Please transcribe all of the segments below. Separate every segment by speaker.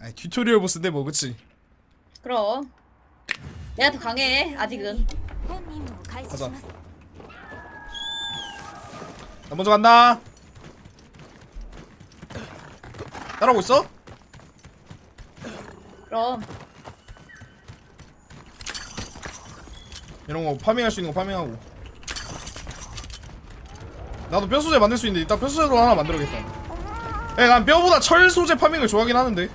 Speaker 1: 아니, 튜토리얼 보스인데 뭐 그치
Speaker 2: 그럼 내가 더 강해 아직은
Speaker 3: 本任務を開始します
Speaker 1: 나 먼저 간다 따라오고 있어?
Speaker 2: 그럼
Speaker 1: 이런 거 파밍할 수 있는 거 파밍하고 나도 뼈 소재 만들 수 있는데 이따 뼈 소재로 하나 만들어야겠다 에, 난 뼈보다 철 소재 파밍을 좋아하긴 하는데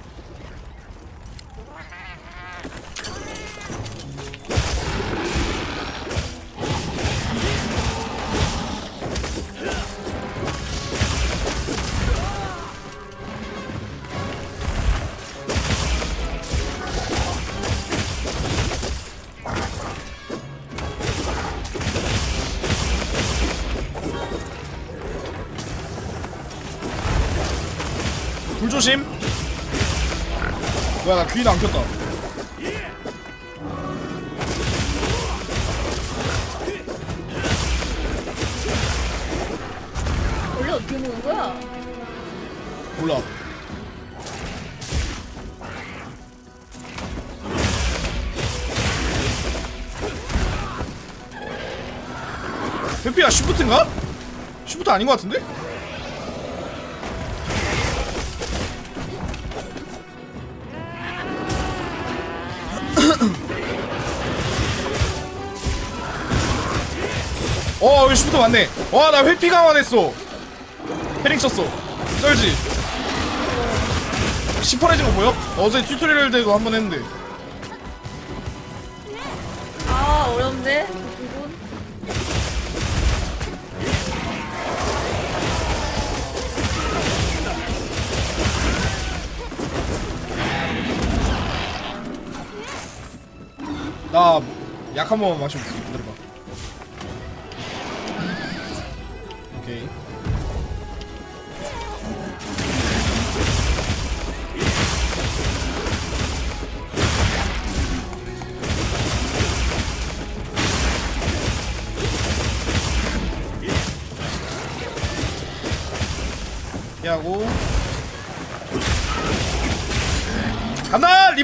Speaker 1: 조심 뭐야 나 귀도 안 켰다
Speaker 2: 원래 어떻게 먹는 거야?
Speaker 1: 몰라 페피야 쉬프트인가? 쉬프트 아닌 것 같은데? 쉬프트 맞네. 와나 회피 강화됐어. 패링 쳤어. 쩔지. 시퍼레진 거 보여? 어제 튜토리얼 때도 한 번 했는데.
Speaker 2: 아 두분.
Speaker 1: 나약 한 번만 마셔볼게 기다려봐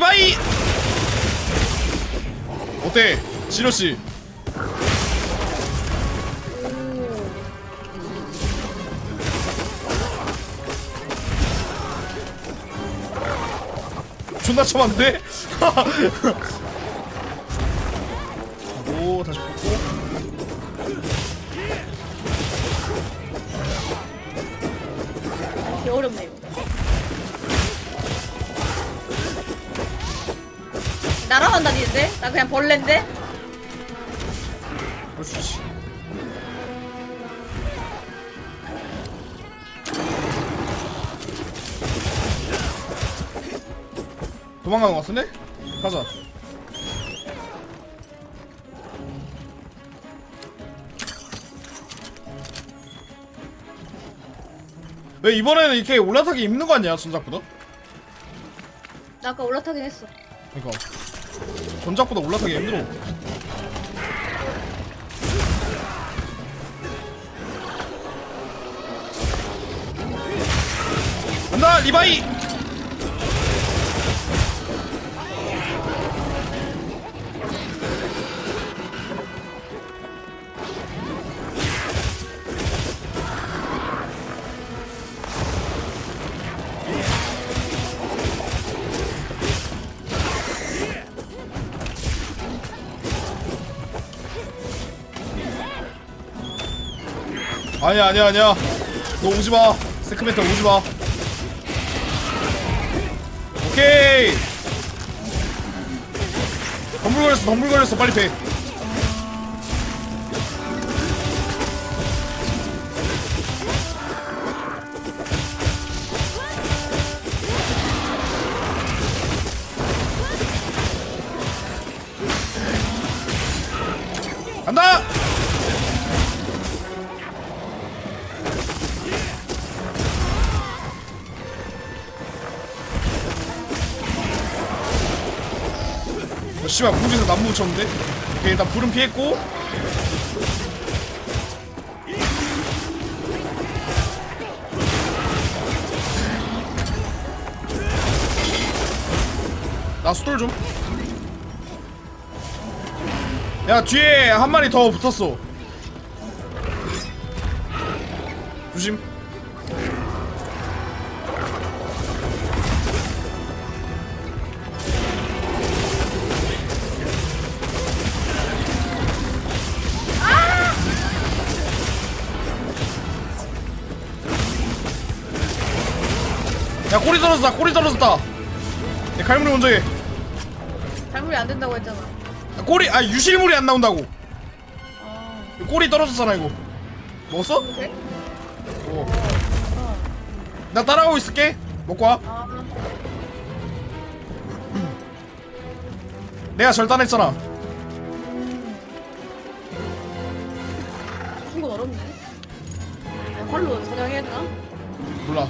Speaker 1: 리바이! 어때? 진호씨. 존나 참았는데? 하고 다시 뽑고.
Speaker 2: 어렵네 날아만 다니는데? 나 그냥 벌레인데?
Speaker 1: 있지 도망가는 것 같은데? 가자 왜 이번에는 이렇게 올라타기 힘든 거 아니야 전작보다?
Speaker 2: 나 아까 올라타긴 했어
Speaker 1: 그니까 전작보다 올라타기 힘들어. 간다 리바이 아니야 아니야 아니야. 너 오지마. 세크멘트 오지마. 오케이. 덤불거렸어 덤불거렸어. 빨리 패 간다! 씨발 공중에서 나무 붙였는데 오케이 일단 불은 피했고 나 수돌 좀. 야 뒤에 한 마리 더 붙었어. 조심. 야 꼬리 떨어졌다 꼬리 떨어졌다 야 갈무리 먼저 해 야,
Speaker 2: 발물이 안 된다고 했잖아.
Speaker 1: 꼬리 아 유실물이 안 나온다고
Speaker 2: 아,
Speaker 1: 꼬리 떨어졌잖아 이거 먹었어?
Speaker 2: 그래?
Speaker 1: 어.
Speaker 2: 어.
Speaker 1: 나 따라가고 있을게 먹고 와
Speaker 2: 아,
Speaker 1: 내가 절단했잖아
Speaker 2: 순간 어렵네. 아, 활로 저장해야 되나?
Speaker 1: 몰라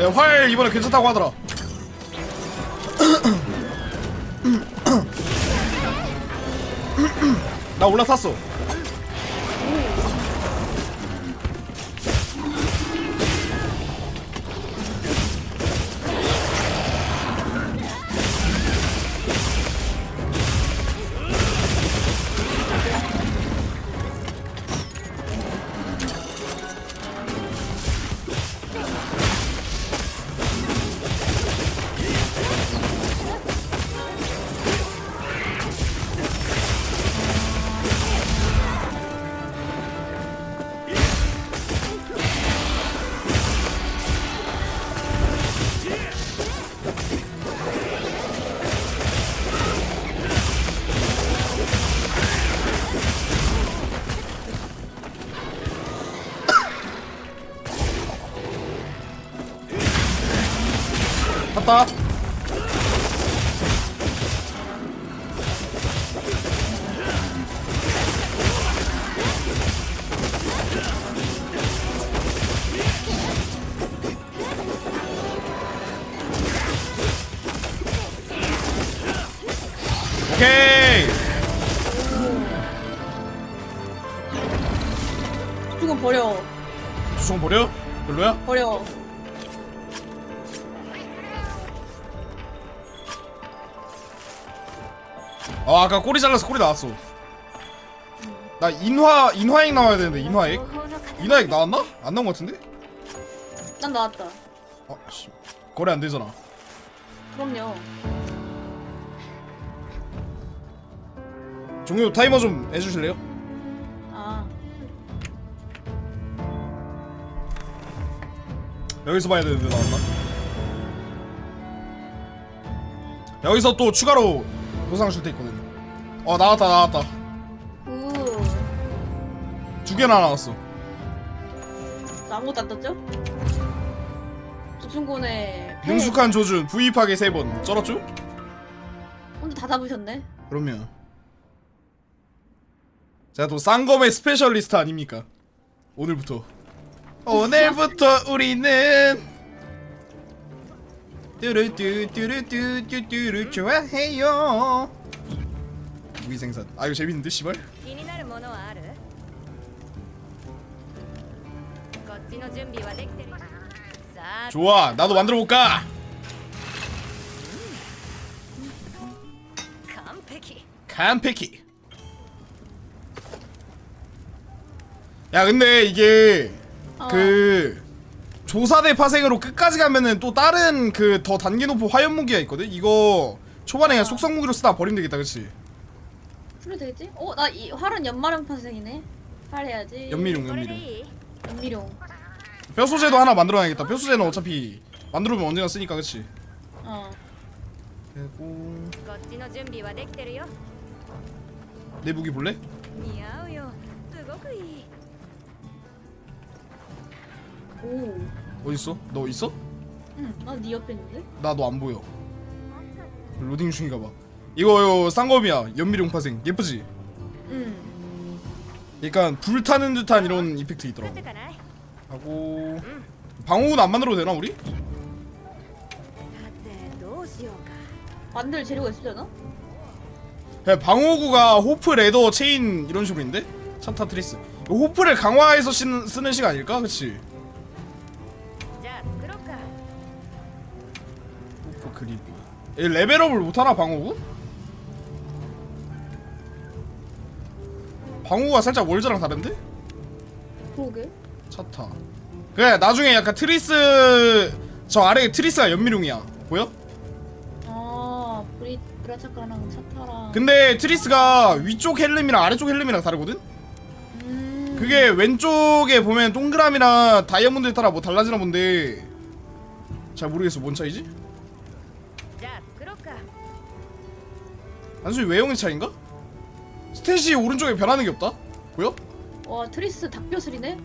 Speaker 1: 야, 활 이번에 괜찮다고 하더라. 나 올라탔어 탔다 오케이
Speaker 2: 죽은 버려.
Speaker 1: 수송 버려? 별로야?
Speaker 2: 버려.
Speaker 1: 아 아까 꼬리 잘라서 꼬리 나왔어 나 인화 인화액 나와야 되는데 인화액 인화액 나왔나? 안 나온 거 같은데?
Speaker 2: 난 나왔다.
Speaker 1: 어, 아씨 거래 안 되잖아
Speaker 2: 그럼요.
Speaker 1: 종료 타이머 좀 해주실래요?
Speaker 2: 아,
Speaker 1: 여기서 봐야 되는데 나왔나? 여기서 또 추가로 보상 줄 때 있거든요 어 나왔다 나왔다
Speaker 2: 우.
Speaker 1: 두 개나 나왔어
Speaker 2: 나 아무것도 안 떴죠? 조충곤의 폐.
Speaker 1: 능숙한 조준 부입하게 세번 쩔었죠?
Speaker 2: 혼자 다 잡으셨네.
Speaker 1: 그럼요 제가 또 쌍검의 스페셜리스트 아닙니까 오늘부터 오늘부터 우리는 뚜루뚜뚜루뚜뚜뚜루 좋아해요 무기생산 아 이거 재밌는데 씨발
Speaker 3: 気になるものはあるこっちの準備はできてるさあ
Speaker 1: 좋아 나도 만들어볼까
Speaker 3: 完璧
Speaker 1: 칸페키 야 근데 이게
Speaker 2: 어.
Speaker 1: 그 조사대 파생으로 끝까지 가면은 또 다른 그 더 단계 높은 화염 무기가 있거든 이거 초반에 그냥 속성 무기로 쓰다 버리면 되겠다 그치
Speaker 2: 풀이 되겠지? 어, 나 이 활은 연마령 파생이네. 활 해야지.
Speaker 1: 연미룡
Speaker 3: これで
Speaker 1: 연미룡
Speaker 3: いい
Speaker 2: 연미룡.
Speaker 1: 뼈 소재도 하나 만들어놔야겠다 뼈 소재는 어차피 만들어면 언젠가 쓰니까 그치
Speaker 2: 어.
Speaker 1: 그리고
Speaker 3: こっちの準備はできてるよ
Speaker 1: 내 무기 볼래?
Speaker 3: 似合うよすごくいい
Speaker 2: 오.
Speaker 1: 어딨어? 너 있어?
Speaker 2: 응, 나네 옆에 있는데?
Speaker 1: 나 너 안 보여 로딩 중인가 봐 이거 이거 쌍검이야 연미룡 파생 예쁘지?
Speaker 2: 응.
Speaker 1: 약간 불타는 듯한 이런 이펙트
Speaker 3: な
Speaker 1: 있더라
Speaker 3: ってかない
Speaker 1: 하고 방어구는 안 만들어도 되나 우리?
Speaker 3: さてどうしようか
Speaker 2: 만들 재료가 있으려나?
Speaker 1: 그냥 방어구가 호프 레더 체인 이런 식으로 있는데? 차타 트리스 이거 호프를 강화해서 쓰는, 쓰는 시간 아닐까? 그치?
Speaker 3: じゃあ作ろうか
Speaker 1: 호프 그리드 얘 레벨업을 못하나 방어구? 방어가 살짝 월즈랑 다른데?
Speaker 2: 그러게
Speaker 1: 차타 그래 나중에 약간 트리스 저 아래 트리스가 연미룡이야 보여?
Speaker 2: 아 브리 브라차카랑 차타랑
Speaker 1: 근데 트리스가 위쪽 헬름이랑 아래쪽 헬름이랑 다르거든?
Speaker 2: 음.
Speaker 1: 그게 왼쪽에 보면 동그라미랑 다이아몬드에 따라 뭐 달라지나 본데 잘 모르겠어 뭔 차이지? 단순히 외형의 차인가? 스탯이 오른쪽에 변하는 게 없다? 보여?
Speaker 2: 와 트리스 닭뼈슬이네.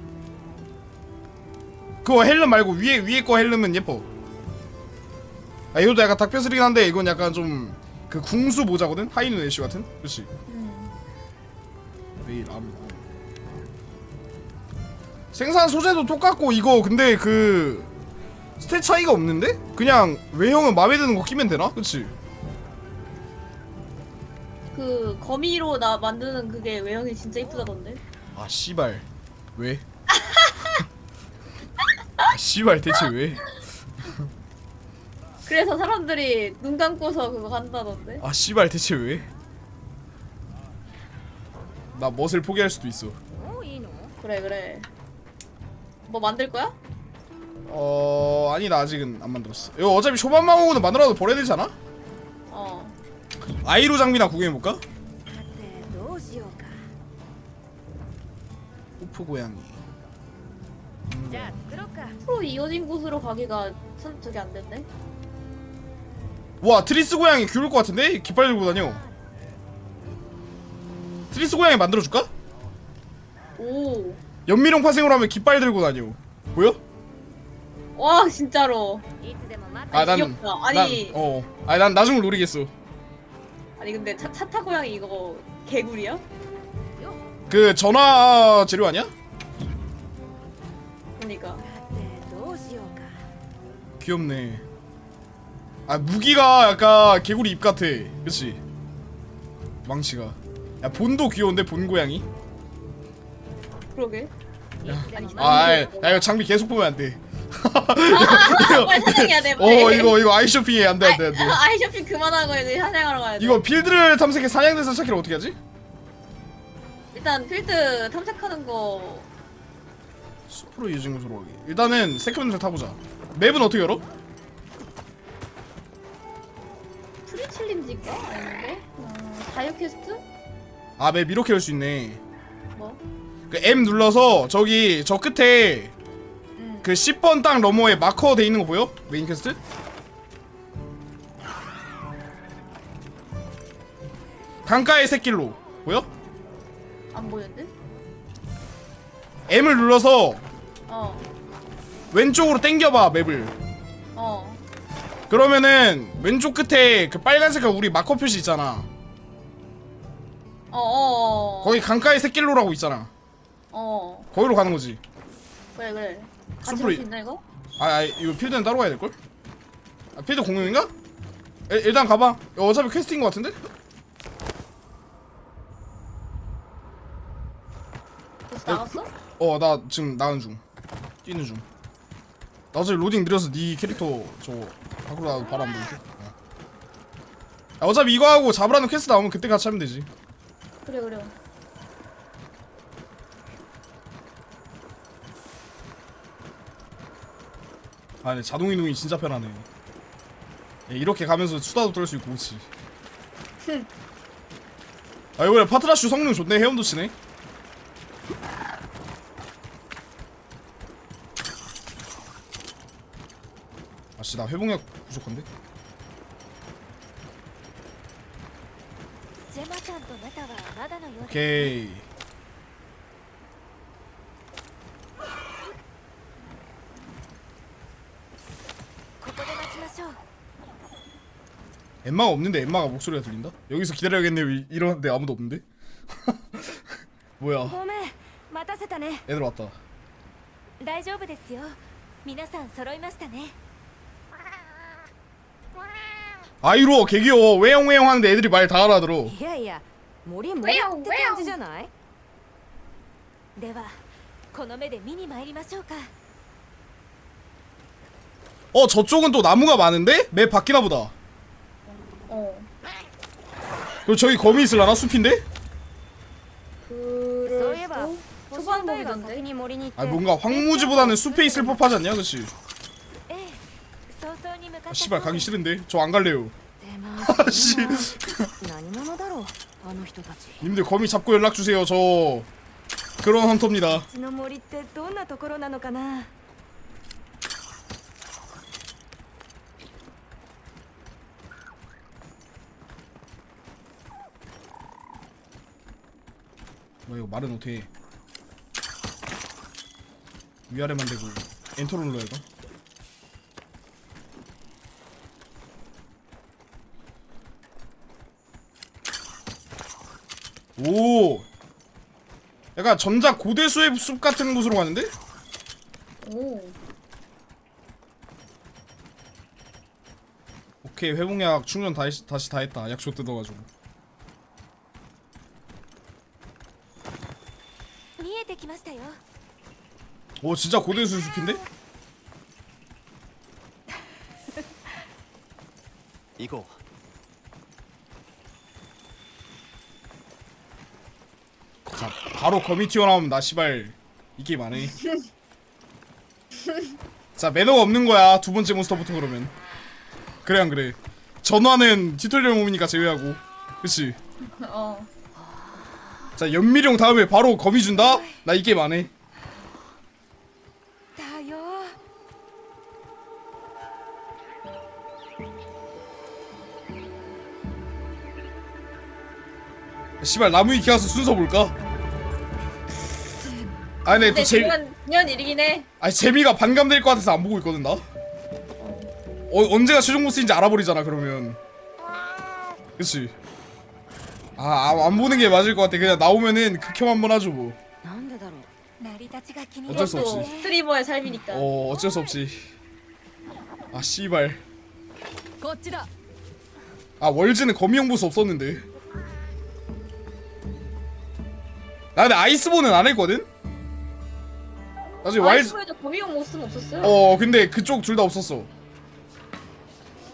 Speaker 1: 그거 헬름 말고 위에 위에 거 헬름은 예뻐. 아 이것도 약간 닭뼈슬이긴 한데 이건 약간 좀 그 궁수 모자거든 하이누 애쉬 같은. 그렇지.
Speaker 2: 음.
Speaker 1: 매일 암. 생산 소재도 똑같고 이거 근데 그 스탯 차이가 없는데? 그냥 외형은 마음에 드는 거 끼면 되나? 그렇지.
Speaker 2: 그 거미로 나 만드는 그게 외형이 진짜 이쁘다던데.
Speaker 1: 아 씨발 왜? 아, 씨발 대체 왜?
Speaker 2: 그래서 사람들이 눈 감고서 그거 한다던데.
Speaker 1: 아 씨발 대체 왜? 나 멋을 포기할 수도 있어.
Speaker 2: 그래 그래. 뭐 만들 거야?
Speaker 1: 어 아니 나 아직은 안 만들었어. 이거 어차피 초반만 오고는 만들어도 버려야 되잖아? 아이로 장미나 구경해볼까? 호프 고양이
Speaker 3: 음.
Speaker 2: 앞으로 이어진 곳으로 가기가 선택이 안 됐네.
Speaker 1: 와 트리스 고양이 귀여울 것 같은데? 깃발 들고 다녀 트리스 고양이 만들어줄까?
Speaker 2: 오.
Speaker 1: 연미령 파생으로 하면 깃발 들고 다녀 보여?
Speaker 2: 와 진짜로.
Speaker 1: 아, 난,
Speaker 2: 아니.
Speaker 1: 난, 어. 아니 난 나중을 노리겠어
Speaker 2: 아니 근데 차, 차타 고양이 이거 개구리야?
Speaker 1: 그 전화 재료 아니야?
Speaker 2: 그러니까.
Speaker 3: さてどうしようか
Speaker 1: 귀엽네. 아 무기가 약간 개구리 입 같아. 그치? 망치가. 야 본도 귀여운데 본 고양이?
Speaker 2: 그러게.
Speaker 3: いつでも待
Speaker 1: 아, 아, 야 이거 장비 계속 보면 안 돼.
Speaker 2: 빨리 사냥해야 돼. 빨리.
Speaker 1: 어 이거 이거 아이쇼핑해 안돼 안돼 안돼.
Speaker 2: 아이 쇼핑 그만하고 이제 사냥하러 가야 돼.
Speaker 1: 이거 필드를 탐색해 사냥대사 찾기를 어떻게 하지?
Speaker 2: 일단 필드 탐색하는 거
Speaker 1: 숲으로 곳으로 가기. 일단은 세컨드를 타보자. 맵은 어떻게 열어?
Speaker 2: 프리칠림지인가? 아닌데? 어, 자유 퀘스트?
Speaker 1: 아맵 이렇게 열 수 있네.
Speaker 2: 뭐?
Speaker 1: 그 M 눌러서 저기 저 끝에
Speaker 2: 응.
Speaker 1: 그 10번 땅 너머에 마커 돼 있는 거 보여? 메인 퀘스트? 강가의 새길로 보여?
Speaker 2: 안 보이는데?
Speaker 1: M을 눌러서
Speaker 2: 어.
Speaker 1: 왼쪽으로 당겨봐 맵을
Speaker 2: 어.
Speaker 1: 그러면은 왼쪽 끝에 그 빨간색깔 우리 마커 표시 있잖아
Speaker 2: 어. 어.
Speaker 1: 거기 강가의 새길로라고 있잖아
Speaker 2: 어.
Speaker 1: 거기로 가는 거지
Speaker 2: 그래 그래.
Speaker 1: 숲으로
Speaker 2: 갈수
Speaker 1: 이-
Speaker 2: 있나 이거?
Speaker 1: 아, 아 이거 필드는 따로 가야 될걸? 아 필드 공용인가? 일, 일단 가봐 이거 어차피 퀘스트인 거 같은데?
Speaker 2: 벌써 나갔어?
Speaker 1: 어 나 지금 나가는 중 뛰는 중나 어차피 로딩 느려서 네 캐릭터 저거 밖으로 나도 바로 안 보이지 어. 야, 어차피 이거 하고 잡으라는 퀘스트 나오면 그때 같이 하면 되지
Speaker 2: 그래 그래.
Speaker 1: 아 근데 자동 이동이 진짜 편하네 예, 이렇게 가면서 수다도 떨 수 있고 그치
Speaker 2: 흠.
Speaker 1: 아 이번에 파트라슈 성능 좋네. 해운도 치네. 아씨 나 회복약 부족한데? 오케이. 엠마가 없는데 엠마가 목소리가 들린다? 여기서 기다려야겠네 왜 이러는데 아무도 없는데? 뭐야
Speaker 3: ごめん待たせたね
Speaker 1: 애들 왔다
Speaker 3: 大丈夫ですよ皆さん揃いましたね
Speaker 1: 아이로 개 귀여워 외형외형 하는데 애들이 말 다 알아들어
Speaker 3: いやいや森森って感じじゃないではこの目で見に参りましょうか
Speaker 1: 어 저쪽은 또 나무가 많은데? 맵 바뀌나 보다 그럼 저기 거미 있을라나 숲인데?
Speaker 3: そういえば
Speaker 2: 그럴
Speaker 3: 星
Speaker 2: 수도
Speaker 3: の隊が
Speaker 2: 초반복이던데
Speaker 3: 先に森に行って
Speaker 1: 아 뭔가 황무지보다는 숲에 있을 법하지 않냐 그치?
Speaker 3: ええ早々に向かった
Speaker 1: 아, 씨발 가기 싫은데 저 안 갈래요
Speaker 3: でも
Speaker 1: あし
Speaker 3: 何者だろうあの人たち
Speaker 1: 님들 거미 잡고 연락주세요 저 그런 헌터입니다
Speaker 3: うちの森ってどんなところなのかな
Speaker 1: 뭐 이거 말은 어떻게 해? 위아래만 되고 엔터를 눌러야 돼? 오! 약간 전작 고대수의 숲 같은 곳으로 가는데?
Speaker 2: 오.
Speaker 1: 오케이 회복약 충전 다시, 다시 다 했다. 약초 뜯어가지고 오 진짜 고대수 숲인데? 行こ자 바로 거미 튀어 나오면 나 씨발 이 게임 안해. 자 매너가 없는 거야. 두 번째 몬스터부터 그러면. 그래 안 그래. 전화는 튜토리얼 몸이니까 제외하고. 그치?
Speaker 2: 어.
Speaker 1: 자 연미령 다음에 바로 거미 준다? 나 이 게임 안해.
Speaker 3: だよ
Speaker 1: 씨발 나무 위키 가서 순서 볼까? 아니 근데
Speaker 2: 근데
Speaker 1: 또 재,
Speaker 2: 중요한 중요한 일이긴 해.
Speaker 1: 아니 재미가 반감될 것 같아서 안 보고 있거든 나. 어, 언제가 최종 보스인지 알아버리잖아 그러면. 그치 아, 아, 안 보는 게 맞을 것 같아. 그냥 나오면은 극혐 한번 하죠 뭐. 어쩔 수 없이.
Speaker 2: 스트리머의 삶이니까.
Speaker 1: 어, 어쩔 수 없이. 아, 씨발. 아, 월즈는 거미형 보수 없었는데. 나 근데 아이스본은 안 했거든? 나중에
Speaker 2: 아이스에도 거미용 모습 없었어요.
Speaker 1: 어, 근데 그쪽 둘 다 없었어.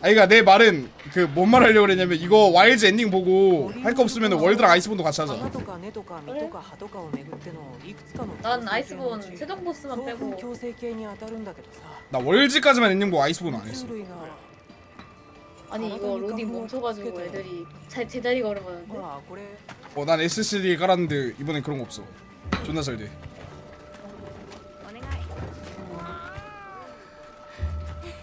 Speaker 1: 아니 그니까 내 말은 그 뭔 말 하려고 그랬냐면 이거 와일즈 엔딩 보고 할 거 없으면 월드랑 아이스본도 같이 하자
Speaker 4: 花とか根とか実とか葉とかをめぐってのいくつかの
Speaker 2: 난
Speaker 4: 強制系の
Speaker 2: 아이스본
Speaker 4: うち
Speaker 2: 세종 보스만
Speaker 4: 送風
Speaker 2: 빼고
Speaker 4: 強制系に当たるんだけどさ
Speaker 1: 나 월즈까지만 엔딩 보고 아이스본은 안 했어
Speaker 4: 類が
Speaker 2: 아니 이거 로딩 멈춰가지고 애들이 잘 제자리 걸음하는데
Speaker 4: ほらこれ
Speaker 1: 어 난 SSD 깔았는데 이번엔 그런 거 없어 존나 잘돼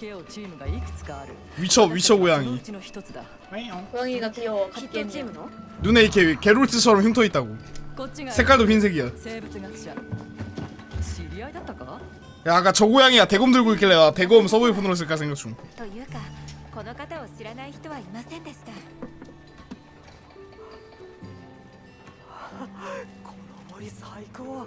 Speaker 5: けようチームがいくつかある
Speaker 1: 위쳐 위쳐
Speaker 5: その
Speaker 1: 고양이
Speaker 5: うちの一つだ
Speaker 2: 고양이가 귀여워
Speaker 3: ヒットチー
Speaker 2: 갓게임이야
Speaker 3: ムの
Speaker 1: 눈에 이렇게 게롤트처럼 흉터 있다고
Speaker 5: こっちが
Speaker 1: 색깔도 흰색이야
Speaker 5: 生物学者知り合いだったか
Speaker 1: 야 아까 저 고양이가 대검 들고 있길래 나 대검 서브웨이 폰으로 쓸까 생각 중
Speaker 3: というかこの方を知らない人はいませんでした
Speaker 4: この森最高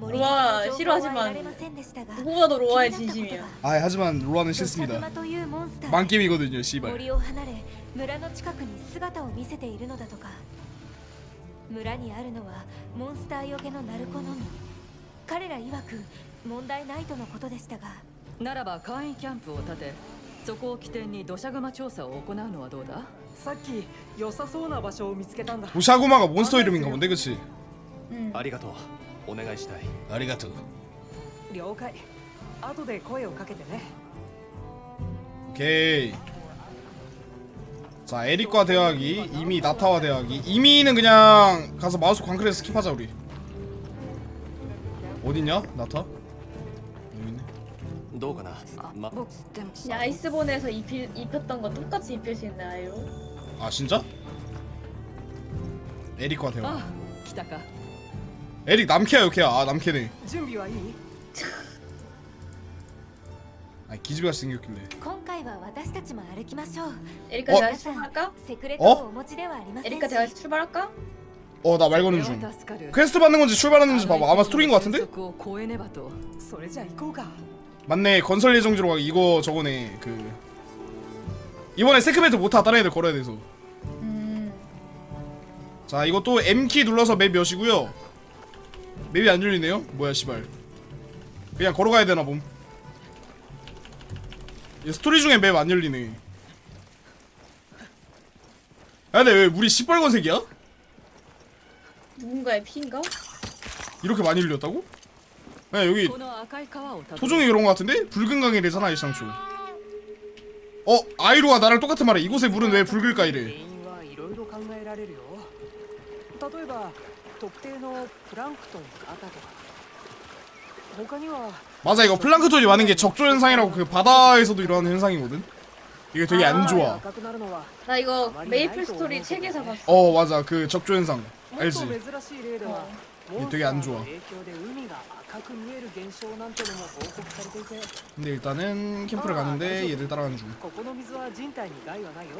Speaker 3: 森
Speaker 2: 로아
Speaker 3: の情報は得ら
Speaker 2: 싫어하지만
Speaker 3: れませんでしたが
Speaker 2: 누구보다도 로아의
Speaker 3: 気になったこと
Speaker 2: 진심이야
Speaker 3: が
Speaker 1: 아 하지만 로아는
Speaker 3: 土砂
Speaker 1: 싫습니다
Speaker 3: 熊というモンスター
Speaker 1: 망게임이거든요 씨발
Speaker 3: 森を離れ村の近くに姿を見せているのだとか村にあるのはモンスターよけのナルコのみ彼ら曰く問題ないとのことでしたが
Speaker 5: ならば簡易キャンプを建てそこを起点に土砂熊調査を行うのはどうだ
Speaker 4: さっき良さそうな場所を見つけたんだ
Speaker 1: 도샤구마가 몬스터 이름인가 본데 그치
Speaker 2: うん
Speaker 6: うありがとう お願いしたい
Speaker 1: 아리가토
Speaker 4: 了解後で声をかけてね
Speaker 1: 오케이 자 에릭과 대화하기 이미 나타와 대화하기 이미는 그냥 가서 마우스 광클에서 스킵하자 우리 어딨냐 나타? 여기 있네
Speaker 6: どうかなま
Speaker 3: 僕でも
Speaker 2: 야 아이스본에서 입힐, 입혔던 거 똑같이 입힐 수 있네 아이로
Speaker 1: 아 진짜? 에릭과 대화
Speaker 5: あ来たか
Speaker 1: 에릭 남캐야 여캐야 아 남캐네
Speaker 4: 準備はいい
Speaker 1: 아 기집애같이 생겼길래
Speaker 3: 今回は私たちも歩きましょう
Speaker 2: 에리카
Speaker 1: 어?
Speaker 2: 대화에서 출발할까?
Speaker 3: セクレット
Speaker 1: 어?
Speaker 3: をお持ちではありませんし
Speaker 2: 에리카 대화에서 출발할까?
Speaker 1: 어 나 말
Speaker 5: それ
Speaker 1: 거는 중
Speaker 5: は助かる
Speaker 1: 퀘스트 받는 건지 출발하는지 봐봐 아마 스토리인 것 같은데?
Speaker 5: 変則を超えねばと
Speaker 4: それじゃ行こうか
Speaker 1: 맞네 건설 예정지로 가기 이거 저거네 그 이번에 세크메트 못하 다른 애들 걸어야 돼서
Speaker 2: 음
Speaker 1: 자 이것도 M키 눌러서 맵 몇이고요 맵이 안 열리네요? 뭐야 씨발 그냥 걸어가야 되나 봄 스토리 중에 맵 안 열리네 아 근데 왜 물이 시뻘건색이야?
Speaker 2: 누군가의 피인가?
Speaker 1: 이렇게 많이 흘렸다고? 야 여기 토종이 이런 거 같은데? 붉은 강이래잖아 이상초 어? 아이로와 나랑 똑같은 말이야 이곳의 물은 왜 붉을까 이래
Speaker 4: 因はいろいろ考えられるよ例えば特定のプランクトン型とか他には
Speaker 1: 맞아 이거 플랑크톤이 많은 게 적조 현상이라고 그 바다에서도 일어나는 현상이거든 이게 되게 안 좋아
Speaker 4: 赤くなるのは
Speaker 2: 나 이거 메이플 스토리 책에서 봤어
Speaker 1: 어 맞아 그 적조 현상
Speaker 4: もっと
Speaker 1: 알지
Speaker 4: 珍しい例では
Speaker 2: 어.
Speaker 4: モンスタ
Speaker 1: 되게
Speaker 4: ー
Speaker 1: 안
Speaker 4: の
Speaker 1: 좋아
Speaker 4: 影響で海が赤く見える現象なんてのも報告されていて
Speaker 1: 근데 일단은 캠프를 가는데 얘들 따라가는 중
Speaker 4: ここの水は人体に害はないよ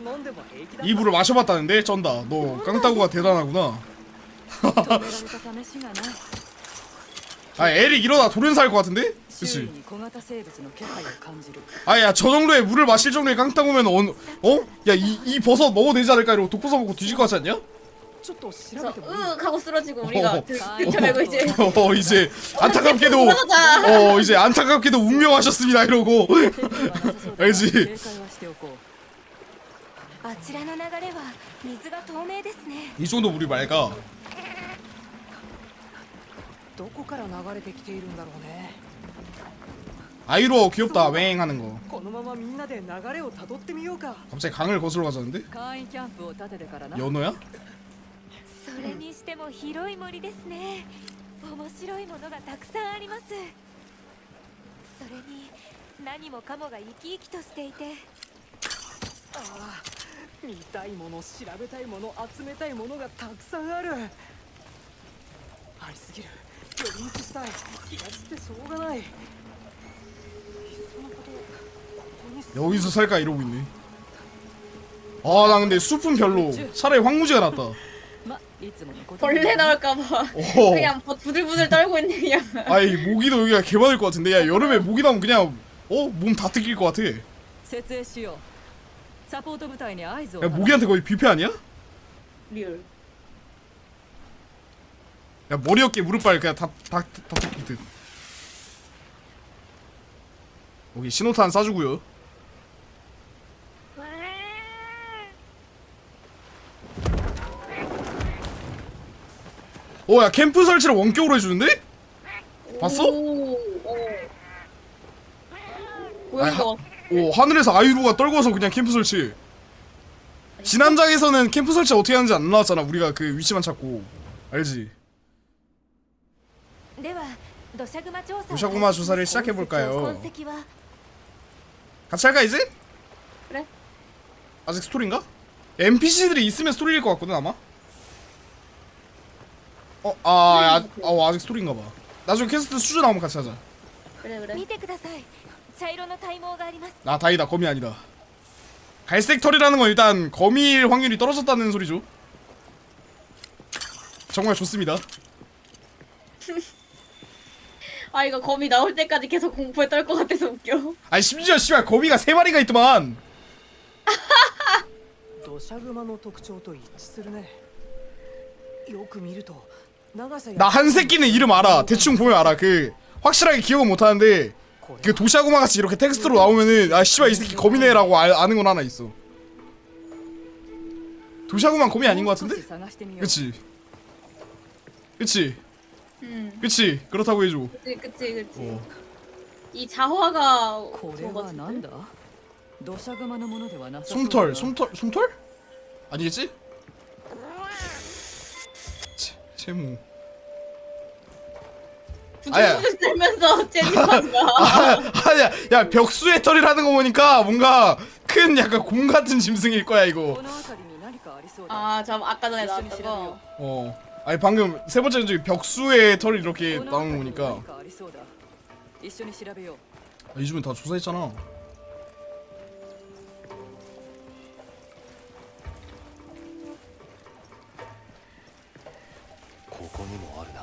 Speaker 4: 飲んでも平気だ
Speaker 1: 이 물을 마셔봤다는데 쩐다 너 깡따구가 대단하구나 아 에릭 이러다 돌연사 할것 같은데?
Speaker 5: 周囲
Speaker 1: 그치
Speaker 5: に小型生物の気配を感じる
Speaker 1: 아야 저 정도의 물을 마실 정도의 깡따구면 어? 어? 야 이 이 버섯 먹어도 되지 않을까 이러고 독버섯 먹고 뒤질 것 같지 않냐?
Speaker 4: ちょっと調
Speaker 2: 그래서
Speaker 4: べてもいい
Speaker 2: 으 하고 쓰러지고 우리가
Speaker 1: 어.
Speaker 2: 들- 들쳐매고 이제
Speaker 1: 어 이제 안타깝게도
Speaker 2: 돌아가자
Speaker 1: 어 이제 안타깝게도 운명하셨습니다 이러고
Speaker 5: 天気はなさそうだが
Speaker 1: 알지
Speaker 5: 警戒はしておこう
Speaker 3: あちらの流れは水が透明ですね
Speaker 1: 이 정도 물이 맑아
Speaker 4: どこから流れてきているんだろうね
Speaker 1: 아이로 귀엽다 웽 하는 거
Speaker 4: このままみんなで流れをたどってみようか
Speaker 1: 갑자기 강을 거슬러 가자는데?
Speaker 5: 簡易キャンプを立ててからな
Speaker 1: 연어야?
Speaker 3: それにしても広い森ですね面白いものがたくさんありますそれに何もかもが生き生きとしていて
Speaker 4: ああ見たいもの調べたいもの集めたいものがたくさんあるありすぎる 寄り道したい気がしてしょうがないいっそのことここに
Speaker 1: 여기서 살까 이러고 있네 아 나 근데 숲은 별로 차라리 황무지가 낫다
Speaker 5: まいつものこと
Speaker 2: 벌레 나올까봐
Speaker 1: 오
Speaker 2: 그냥 버- 부들부들 떨고 있는 그냥
Speaker 1: 아이 모기도 여기가 개 많을 것 같은데 야 여름에 모기 나오면 그냥 어? 몸 다 뜯길 것 같아 야
Speaker 5: 設営しようサポート部隊に合図を
Speaker 1: 모기한테 거의 뷔페 아니야?
Speaker 2: 리얼
Speaker 1: 야 머리 어깨 무릎발 그냥 다다다 뜯기 듯 여기 신호탄 쏴주고요 어야 캠프 설치를 원격으로 해주는데? 봤어?
Speaker 2: 오, 오. 뭐야
Speaker 1: 아니,
Speaker 2: 이거
Speaker 1: 오 하늘에서 아이루가 떨궈서 그냥 캠프 설치 지난장에서는 캠프 설치 어떻게 하는지 안 나왔잖아 우리가 그 위치만 찾고 알지
Speaker 3: で
Speaker 1: 무샤구마 조사를 시작해볼까요? 같이 할까 이제?
Speaker 2: 그래
Speaker 1: 아직 스토리인가? NPC들이 있으면 스토리일 것 같거든 아마? 어? 아, 아, 아 아직 스토리인가 봐 나중에 퀘스트 수저 나오면 같이 하자
Speaker 2: 그래 그래
Speaker 1: 나 다이다 거미 아니다 갈색 털이라는 건 일단 거미일 확률이 떨어졌다는 소리죠 정말 좋습니다
Speaker 2: 아 이거 거미 나올 때까지 계속 공포에 떨 것 같아서 웃겨
Speaker 1: 아니 심지어 씨발 거미가 세 마리가 있더만
Speaker 4: 土砂熊の特徴と一致するねよく見ると長さや
Speaker 1: 나 한 새끼는 이름 알아 대충 보면 알아 그 확실하게 기억은 못하는데
Speaker 4: これ
Speaker 1: 그 도시아구마 같이 이렇게 텍스트로 나오면은 아 씨발 이 새끼 거미네라고 알, 아는 건 하나 있어 도시아구마 거미 아닌 것
Speaker 5: もう少
Speaker 1: 같은데?
Speaker 5: し探してみよう
Speaker 1: 그치 그치
Speaker 2: 음
Speaker 1: 그치 그렇다고 해줘
Speaker 2: 그치 그치 그치
Speaker 1: 어.
Speaker 2: 이 자화가
Speaker 5: これ
Speaker 2: 저거
Speaker 5: は
Speaker 2: 같은데?
Speaker 5: なんだ 土砂熊のものではなさ
Speaker 1: 솜털 솜털 솜털? 아니겠지? 체, 채무 아야.
Speaker 2: 부채 들면서 재밌는 거.
Speaker 1: 아, 아니야 야 벽수의 털이라는 거 보니까 뭔가 큰 약간 곰 같은 짐승일 거야
Speaker 5: こ
Speaker 1: 이거
Speaker 5: の辺りに何かありそうだ
Speaker 2: 아, 저 아까 전에
Speaker 5: 一緒に
Speaker 2: 나왔던
Speaker 5: 調べよ
Speaker 2: 거.
Speaker 1: 어 아니 방금 세 번째 저기 벽수의 털이 이렇게
Speaker 5: うこの
Speaker 1: 나오는
Speaker 5: 辺りに
Speaker 1: 거니까
Speaker 5: 何かありそうだ一緒に調べよう
Speaker 1: 아, 이 집은 다 조사했잖아
Speaker 6: ここにもあるな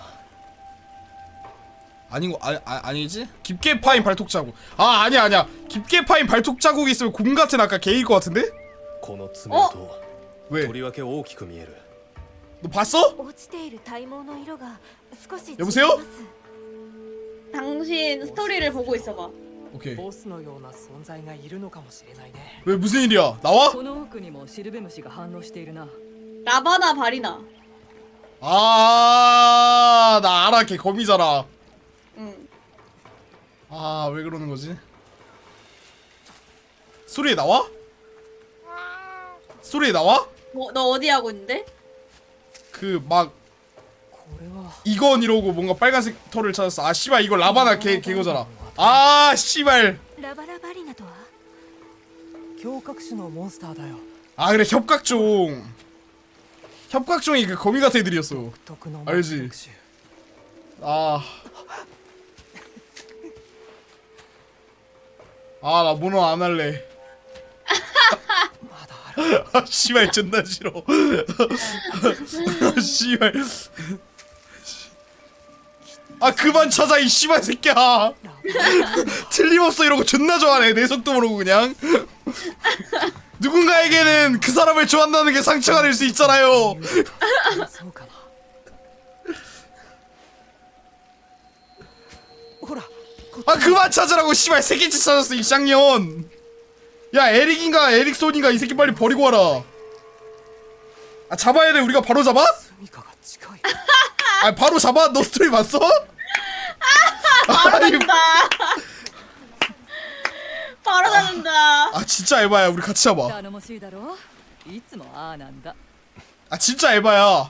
Speaker 1: 아닌 거 아, 아 아니지? 깊게 파인 발톱 자국 아 아니야 아니야 깊게 파인 발톱 자국이 있으면 곰 같은 아까 개일 것 같은데?
Speaker 6: この爪と
Speaker 1: 왜?
Speaker 6: とりわけ大きく見える
Speaker 1: 너 봤어?
Speaker 3: 落ちている体毛の色が少し違い
Speaker 1: 여보세요
Speaker 3: ます
Speaker 2: 당신 스토리를 보고 있어봐.
Speaker 1: 오케이
Speaker 4: ボスのような存在がいるのかもしれないね
Speaker 1: 왜 무슨 일이야 나와?
Speaker 5: この奥にもシルベムシが反応しているな
Speaker 2: 라바나 바리나.
Speaker 1: 아, 나 알아. 걔 거미잖아.
Speaker 2: 응.
Speaker 1: 아, 왜 그러는 거지? 소리에 나와? 소리에 나와?
Speaker 2: 뭐, 너 어디 하고 있는데?
Speaker 1: 그 막
Speaker 4: これは
Speaker 1: 이건 이러고 뭔가 빨간색 털을 찾았어. 아, 씨발 이거 라바나 걔 걔거잖아. 아, 씨발.
Speaker 3: ラバラバリナとは
Speaker 4: 胸郭種のモンスターだよ
Speaker 1: 아, 그래 협각종. 협각종이 그 거미 같은 애들이었어.
Speaker 4: 独特の
Speaker 1: あれじ
Speaker 4: 特殊
Speaker 1: 아. 아, 나 모노 안 할래. 아 씨발 존나 싫어. 아 씨발. 아 그만 찾아 이 씨발 새끼야. 틀림없어 이러고 존나 좋아하네 내 속도 모르고 그냥. 누군가에게는 그 사람을 좋아한다는 게 상처가 될 수 있잖아요. 아 그만 찾으라고 씨발 새끼 찾았어 이 쌍년. 야 에릭인가 에릭손인가 이 새끼 빨리 버리고 와라. 아 잡아야 돼 우리가 바로 잡아?
Speaker 4: 住処が近い
Speaker 1: 아 바로 잡아? 너 스토리 봤어? 아니,
Speaker 2: 나 바로 잡는다.
Speaker 1: 아 진짜 에바야 우리 같이 잡아
Speaker 5: 頼もしいだろいつもああなんだ
Speaker 1: 아 진짜 에바야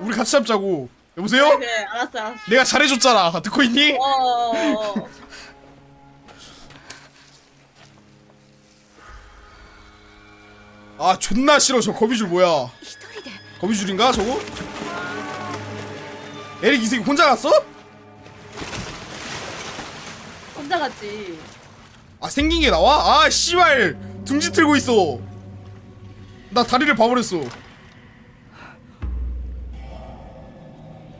Speaker 1: 우리 같이 잡자고 여보세요?
Speaker 2: 그래, 알았어, 알았어.
Speaker 1: 내가 잘해줬잖아 듣고 있니?
Speaker 2: 어.
Speaker 1: 아 존나 싫어 저 거미줄 뭐야 거미줄인가 저거? 에릭 이색 혼자 갔어?
Speaker 2: 혼자 갔지.
Speaker 1: 아 생긴 게 나와? 아 씨발 둥지 틀고 있어 나 다리를 봐버렸어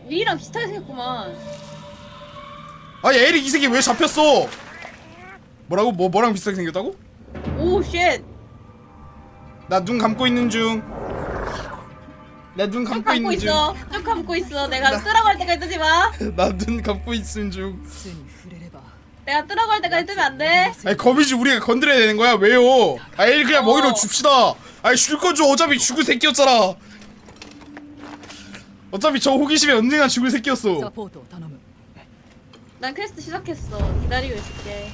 Speaker 2: 리랑 비슷하게 생겼구만.
Speaker 1: 아니 에릭 이색이 왜 잡혔어 뭐라고? 뭐 뭐랑 비슷하게 생겼다고?
Speaker 2: 오 쉣.
Speaker 1: 나 눈 감고 있는 중. 나눈 감고
Speaker 2: 감고
Speaker 1: 있는
Speaker 2: 있어. 쭉 감고 있어. 내가 뜨라갈 때까지 뜨지 마.
Speaker 1: 나 눈 감고 있는 중.
Speaker 2: 내가 뜨라갈 때까지 뜨면 안 돼.
Speaker 1: 아니 거미지 우리가 건드려야 되는 거야? 왜요? 아이 그냥
Speaker 2: 어.
Speaker 1: 먹이로 줍시다. 아이 줄 건 줘. 어차피 죽을 새끼였잖아. 어차피 저 호기심에 언젠가 죽을 새끼였어.
Speaker 2: 난 퀘스트 시작했어. 기다리고 있을게.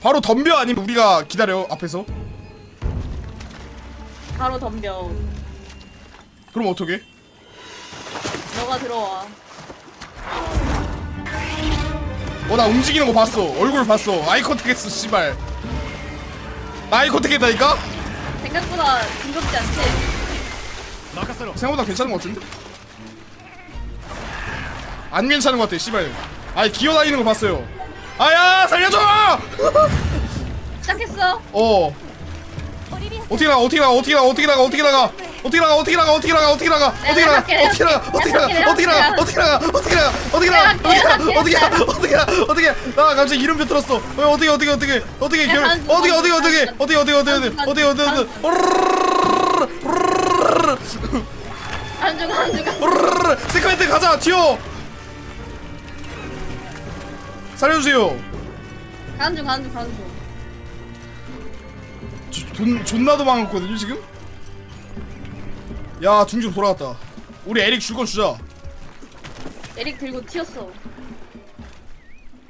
Speaker 1: 바로 덤벼 아니면 우리가 기다려 앞에서.
Speaker 2: 바로 덤벼.
Speaker 1: 그럼 어떻게?
Speaker 2: 너가 들어와.
Speaker 1: 어 나 움직이는 거 봤어. 얼굴 봤어. 아이 컨택했어 씨발. 아이 컨택했다니까?
Speaker 2: 생각보다 징그럽지 않지?
Speaker 1: 생각보다 괜찮은 거 같은데? 안 괜찮은 거 같아 씨발. 아이 기어다니는 거 봤어요. 아야 살려줘!
Speaker 2: 시작했어.
Speaker 1: 어. 어떻게 나가 어떻게 나가 어떻게 나가 어떻게 나가 어떻게 나가 어떻게 나가 어떻게 나가 어떻게 나가 어떻게 나가 어떻게
Speaker 2: 나가
Speaker 1: 어떻게 나가
Speaker 2: 할게,
Speaker 1: 어떻게 나가
Speaker 2: 내가
Speaker 1: 어떻게 나가
Speaker 2: 할게,
Speaker 1: 어떻게 나가 어떻게 나가 어떻게
Speaker 2: 내가
Speaker 1: 나가
Speaker 2: 할게,
Speaker 1: 어떻게 나가
Speaker 2: 내가
Speaker 1: 어떻게 나가 어떻게 나가 어떻게 나가 어떻게 나 갑자기 이름표 들었어 어, 어떻게 어떻게 어떻게 어떻게
Speaker 2: 결한 줄,
Speaker 1: 어떻게
Speaker 2: 한
Speaker 1: 어떻게
Speaker 2: 줄,
Speaker 1: 어떻게
Speaker 2: 한 줄.
Speaker 1: 어떻게 어떻게 어떻게
Speaker 2: 한 줄,
Speaker 1: 어떻게
Speaker 2: 한
Speaker 1: 어떻게 어떻게
Speaker 2: 안중 안중.
Speaker 1: 오르르르 세컨드 가자 튀어 살려주세요
Speaker 2: 안중 안중 안중.
Speaker 1: 저- 돈 존나 도망갔거든요 지금? 야 둥지 돌아갔다. 우리 에릭 줄 건 주자.
Speaker 2: 에릭 들고 튀었어.